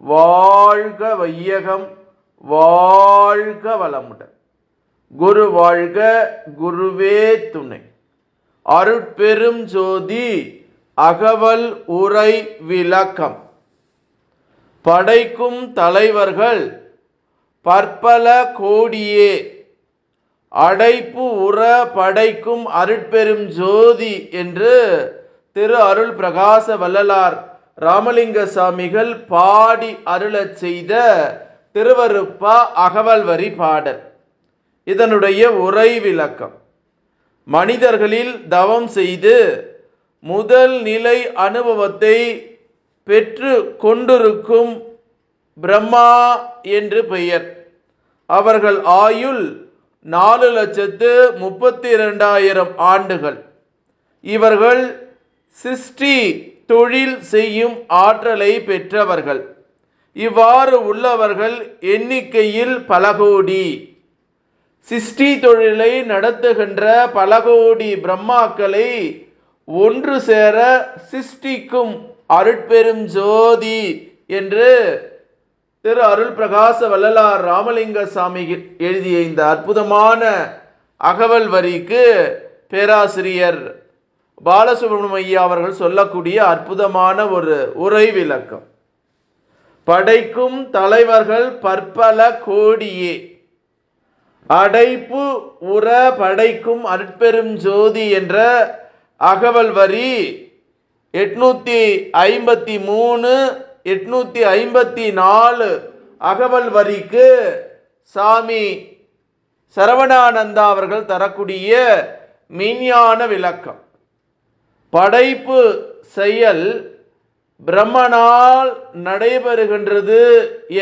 வாழ்க வையகம் வாழ்க வளமுடன். குரு வாழ்க குருவே துணை. அருட்பெரும் ஜோதி அகவல் உரை விளக்கம். படைக்கும் தலைவர்கள் பற்பல கோடியே. அடைப்பு உற படைக்கும் அருட்பெரும் ஜோதி என்று திரு அருள் பிரகாச வள்ளலார் ராமலிங்க சாமிகள் பாடி அருளச் செய்த திருவருப்பா அகவல் வரி பாடல். இதனுடைய உரை விளக்கம். மனிதர்களில் தவம் செய்து முதல் நிலை அனுபவத்தை பெற்று கொண்டிருக்கும் பிரம்மா என்று பெயர். அவர்கள் ஆயுள் நாலு லட்சத்து முப்பத்தி இரண்டாயிரம் ஆண்டுகள். இவர்கள் சிருஷ்டி தொழில் செய்யும் ஆற்றலை பெற்றவர்கள். இவ்வாறு உள்ளவர்கள் எண்ணிக்கையில் பல கோடி. சிஷ்டி தொழிலை நடத்துகின்ற பல கோடி பிரம்மாக்களை ஒன்று சேர சிஷ்டிக்கும் அருட்பெரும் ஜோதி என்று திரு அருள் பிரகாச வள்ளலார் ராமலிங்க சாமி எழுதிய இந்த அற்புதமான அகவல் வரிக்கு பேராசிரியர் பாலசுப்ரமணியம் ஐயா அவர்கள் சொல்லக்கூடிய அற்புதமான ஒரு உரை விளக்கம் படைக்கும் தலைவர்கள் பற்பல கோடியே. அடைப்பு உற படைக்கும் அற்பெரும் ஜோதி என்ற அகவல் வரி எட்நூத்தி ஐம்பத்தி மூணு எட்நூத்தி ஐம்பத்தி நாலு அகவல் வரிக்கு சாமி சரவணானந்தா அவர்கள் தரக்கூடிய மெய்ஞான விளக்கம். படைப்பு செயல் பிரம்மனால் நடைபெறுகின்றது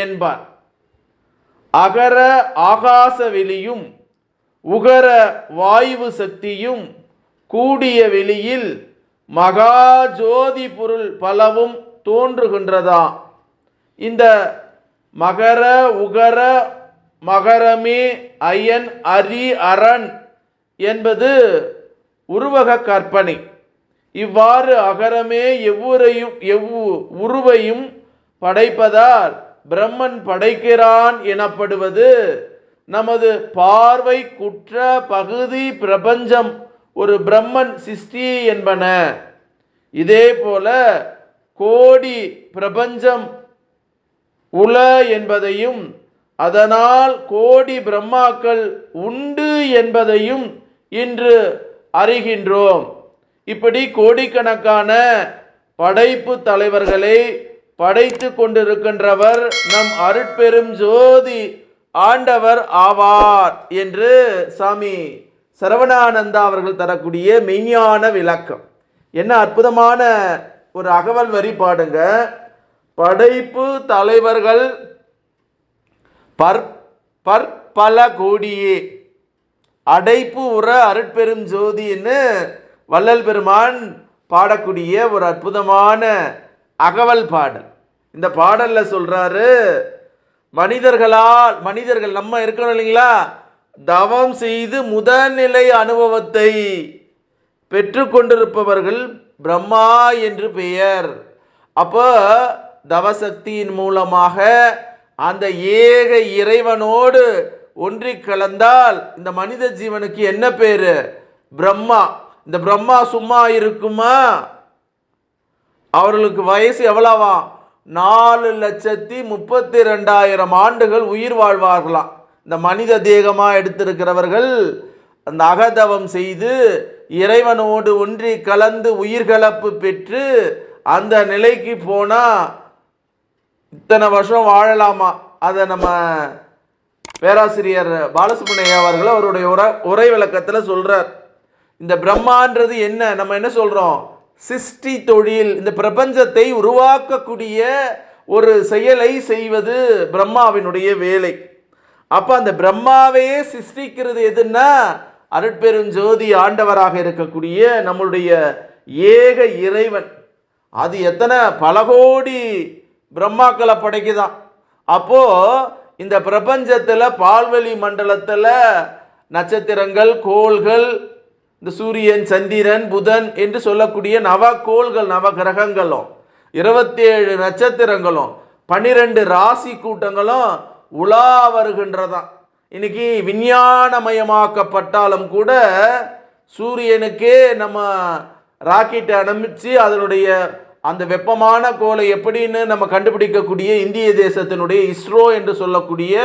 என்பார். அகர ஆகாச வெளியும் உகர வாயு சக்தியும் கூடிய வெளியில் மகா ஜோதி பொருள் பலவும் தோன்றுகின்றதா? இந்த மகர உகர மகரமே அயன் அரி அரண் என்பது உருவக கற்பனை. இவ்வாறு அகரமே எவ்வுரையும் எவ்வு உருவையும் படைப்பதால் பிரம்மன் படைக்கிறான் எனப்படுவது நமது பார்வை குற்ற பகுதி பிரபஞ்சம் ஒரு பிரம்மன் சிஷ்டி என்பன. இதே போல கோடி பிரபஞ்சம் உல என்பதையும் அதனால் கோடி பிரம்மாக்கள் உண்டு என்பதையும் இன்று அறிகின்றோம். இப்படி கோடிக்கணக்கான படைப்பு தலைவர்களை படைத்து கொண்டிருக்கின்றவர் நம் அருட்பெரும் ஜோதி ஆண்டவர் ஆவார் என்று சாமி சரவணானந்தா அவர்கள் தரக்கூடிய மெய்ஞான விளக்கம். என்ன அற்புதமான ஒரு அகவல் வரி பாடுங்க. படைப்பு தலைவர்கள் பற் பற்பல கோடியே. அடைப்பு உற அருட்பெரும் ஜோதின்னு வள்ளல் பெருமான் பாடக்கூடிய ஒரு அற்புதமான அகவல் பாடல். இந்த பாடலில் சொல்கிறாரு மனிதர்களால் மனிதர்கள் நம்ம இருக்கணும் இல்லைங்களா? தவம் செய்து முதல்நிலை அனுபவத்தை பெற்றுக்கொண்டிருப்பவர்கள் பிரம்மா என்று பெயர். அப்போ தவசக்தியின் மூலமாக அந்த ஏக இறைவனோடு ஒன்றி கலந்தால் இந்த மனித ஜீவனுக்கு என்ன பேர்? பிரம்மா. இந்த பிரம்மா சும்மா இருக்குமா? அவர்களுக்கு வயசு எவ்வளவா? நாலு லட்சத்தி முப்பத்தி ரெண்டாயிரம் ஆண்டுகள் உயிர் வாழ்வார்களாம். இந்த மனித தேகமாக எடுத்திருக்கிறவர்கள் அந்த அகதவம் செய்து இறைவனோடு ஒன்றி கலந்து உயிர்கலப்பு பெற்று அந்த நிலைக்கு போனால் இத்தனை வருஷம் வாழலாமா? அதை நம்ம பேராசிரியர் பாலசுப்ரமணிய அவர்கள் அவருடைய உரை உரை விளக்கத்தில் சொல்கிறார் இந்த பிரம்மான்றது என்ன? நம்ம என்ன சொல்றோம்? சிருஷ்டி தொழில். இந்த பிரபஞ்சத்தை உருவாக்கக்கூடிய ஒரு செயலை செய்வது பிரம்மாவினுடைய வேலை. அப்ப அந்த பிரம்மாவையே சிருஷ்டிக்கிறது எதுன்னா அருட்பெருஞ்சோதி ஆண்டவராக இருக்கக்கூடிய நம்மளுடைய ஏக இறைவன். அது எத்தனை? பல கோடி பிரம்மாக்களை படைக்குதான். அப்போ இந்த பிரபஞ்சத்தில் பால்வெளி மண்டலத்தில் நட்சத்திரங்கள் கோள்கள் இந்த சூரியன் சந்திரன் புதன் என்று சொல்லக்கூடிய நவ கோள்கள் நவ கிரகங்களும் இருபத்தி ஏழு நட்சத்திரங்களும் பன்னிரெண்டு ராசி கூட்டங்களும் உலா வருகின்றதான் இன்னைக்கு விஞ்ஞானமயமாக்கப்பட்டாலும் கூட சூரியனுக்கே நம்ம ராக்கெட்டை அனுப்பிச்சு அதனுடைய அந்த வெப்பமான கோலை எப்படின்னு நம்ம கண்டுபிடிக்கக்கூடிய இந்திய தேசத்தினுடைய இஸ்ரோ என்று சொல்லக்கூடிய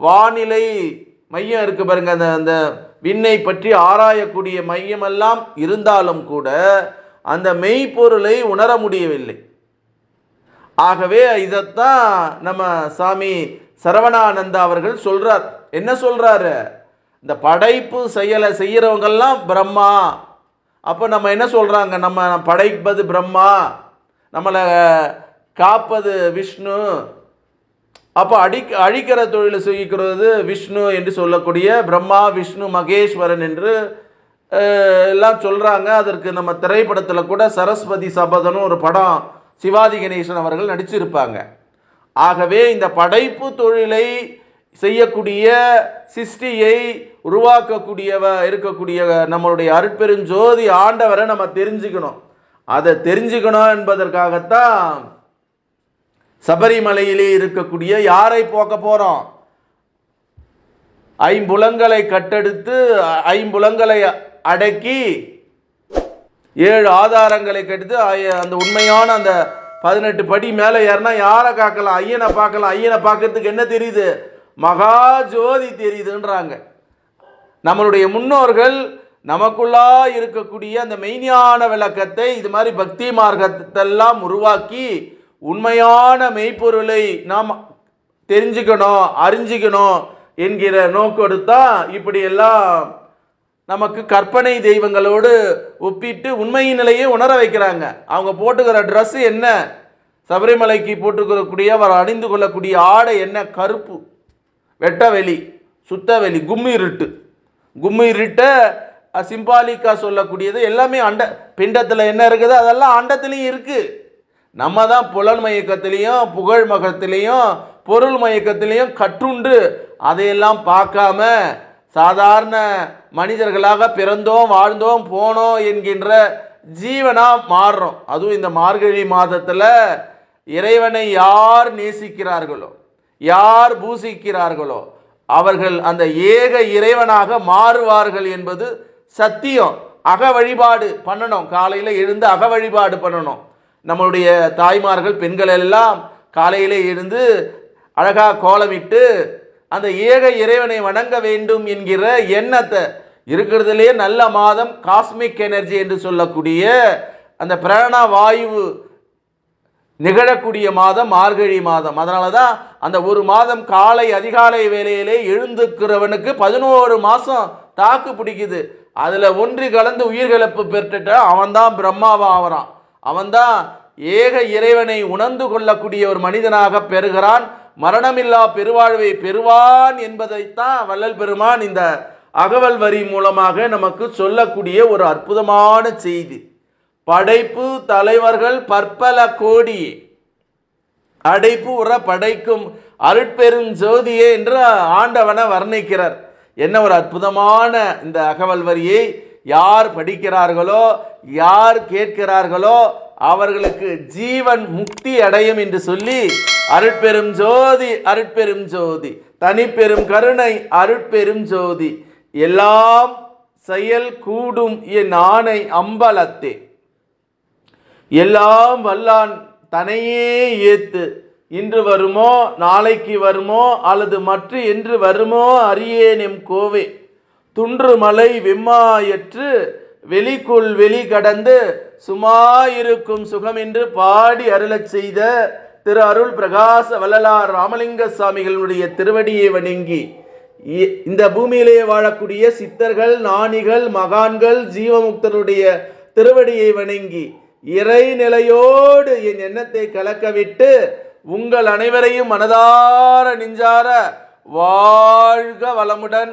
வானிலை மையம் இருக்கு பாருங்க அந்த அந்த விண்ணை பற்றி ஆராயக்கூடிய மையமெல்லாம் இருந்தாலும் கூட அந்த மெய்ப்பொருளை உணர முடியவில்லை. ஆகவே இதைத்தான் நம்ம சாமி சரவணானந்தா அவர்கள் சொல்றார். என்ன சொல்றாரு? இந்த படைப்பு செயலை செய்கிறவங்கெல்லாம் பிரம்மா. அப்போ நம்ம என்ன சொல்கிறாங்க நம்ம படைப்பது பிரம்மா. நம்மளை காப்பது விஷ்ணு. அப்போ அடி அழிக்கிற தொழிலை செய்கிறது விஷ்ணு என்று சொல்லக்கூடிய பிரம்மா விஷ்ணு மகேஸ்வரன் என்று எல்லாம் சொல்கிறாங்க அதற்கு நம்ம திரைப்படத்தில் கூட சரஸ்வதி சபதனும் ஒரு படம் சிவாஜி கணேசன் அவர்கள் நடிச்சிருப்பாங்க. ஆகவே இந்த படைப்பு தொழிலை செய்யக்கூடிய சிருஷ்டியை உருவாக்கக்கூடியவ இருக்கக்கூடிய நம்மளுடைய அருட்பெருஞ்சோதி ஆண்டவரை நம்ம தெரிஞ்சுக்கணும். அதை தெரிஞ்சுக்கணும் என்பதற்காகத்தான் சபரிமலையிலே இருக்கக்கூடிய யாரை போக்க போறோம்? ஐம்புலங்களை கட்டெடுத்து ஐம்புலங்களை அடக்கி ஏழு ஆதாரங்களை கெடுத்து அந்த உண்மையான அந்த பதினெட்டு படி மேலே ஏறினா யாரை காக்கலாம்? ஐயனை பார்க்கலாம். ஐயனை பார்க்கறதுக்கு என்ன தெரியுது? மகா ஜோதி தெரியுதுன்றாங்க. நம்மளுடைய முன்னோர்கள் நமக்குள்ளா இருக்கக்கூடிய அந்த மெய்ஞான விளக்கத்தை இது மாதிரி பக்தி மார்க்கத்தெல்லாம் உருவாக்கி உண்மையான மெய்ப்பொருளை நாம் தெரிஞ்சுக்கணும் அறிஞ்சிக்கணும் என்கிற நோக்கோடு தான் இப்படியெல்லாம் நமக்கு கற்பனை தெய்வங்களோடு ஒப்பிட்டு உண்மையின் நிலையை உணர வைக்கிறாங்க. அவங்க போட்டுக்கிற ட்ரெஸ் என்ன? சபரிமலைக்கு போட்டுக்கொள்ளக்கூடிய அவர் அணிந்து கொள்ளக்கூடிய ஆடை என்ன? கருப்பு வெட்ட வெளி சுத்த வெளி கும்மி இருட்டு. கும்மி இருட்டை சிம்பாலிக்கா சொல்லக்கூடியது எல்லாமே அண்ட பிண்டத்தில் என்ன இருக்குது? அதெல்லாம் அண்டத்துலேயும் இருக்குது நம்ம தான் புலன் மயக்கத்திலையும் புகழ் மகத்திலையும் பொருள் மயக்கத்திலையும் கற்றுண்டு அதையெல்லாம் பார்க்காம சாதாரண மனிதர்களாக பிறந்தோம் வாழ்ந்தோம் போனோம் என்கின்ற ஜீவனாக மாறுறோம். அதுவும் இந்த மார்கழி மாதத்தில் இறைவனை யார் நேசிக்கிறார்களோ யார் பூசிக்கிறார்களோ அவர்கள் அந்த ஏக இறைவனாக மாறுவார்கள் என்பது சத்தியம். அக வழிபாடு பண்ணணும். காலையில் எழுந்து அக வழிபாடு பண்ணணும். நம்மளுடைய தாய்மார்கள் பெண்கள் எல்லாம் காலையிலே எழுந்து அழகாக கோலமிட்டு அந்த ஏக இறைவனை வணங்க வேண்டும் என்கிற எண்ணத்தை இருக்கிறதுலே நல்ல மாதம் காஸ்மிக் எனர்ஜி என்று சொல்லக்கூடிய அந்த பிராண வாயு நிகழக்கூடிய மாதம் மார்கழி மாதம். அதனால தான் அந்த ஒரு மாதம் காலை அதிகாலை வேலையிலே எழுந்துக்கிறவனுக்கு பதினோரு மாதம் தாக்கு பிடிக்குது. அதில் ஒன்றி கலந்து உயிர்கிழப்பு பெற்றுட்ட அவன்தான் பிரம்மாவா ஆகிறான் அவன்தான் ஏக இறைவனை உணர்ந்து கொள்ளக்கூடிய ஒரு மனிதனாக பெறுகிறான். மரணமில்லா பெருவாழ்வை பெறுவான் என்பதைத்தான் வள்ளல் பெருமான் இந்த அகவல் வரி மூலமாக நமக்கு சொல்லக்கூடிய ஒரு அற்புதமான செய்தி. படைப்பு தலைவர்கள் பற்பல கோடி அடைப்பு உற படைக்கும் அருட்பெரும் ஜோதியே என்று ஆண்டவனை வர்ணிக்கிறார். என்ன ஒரு அற்புதமான இந்த அகவல் வரியை யார் படிக்கிறார்களோ யார் கேட்கிறார்களோ அவர்களுக்கு ஜீவன் முக்தி அடையும் என்று சொல்லி அருட்பெரும் ஜோதி அருட்பெரும் ஜோதி தனிப்பெரும் கருணை அருட்பெரும் ஜோதி எல்லாம் செயல் கூடும் என் ஆணை அம்பலத்தே. எல்லாம் வல்லான் தனையே ஏத்து இன்று வருமோ நாளைக்கு வருமோ அல்லது மற்ற என்று வருமோ அறியேனெம் கோவே. துன்று மலை வெம்மாயற்று வெளிக்குள் வெளி கடந்து சுமாயிருக்கும் சுகம் என்று பாடி அருளச் செய்த திரு அருள் பிரகாச வள்ளலார் ராமலிங்க சுவாமிகளுடைய திருவடியை வணங்கி இ- இந்த பூமியிலே வாழக்கூடிய சித்தர்கள் நாணிகள் மகான்கள் ஜீவமுக்தருடைய திருவடியை வணங்கி இறை நிலையோடு என் எண்ணத்தை கலக்கவிட்டு உங்கள் அனைவரையும் மனதார நெஞ்சார வாழ்க வளமுடன்.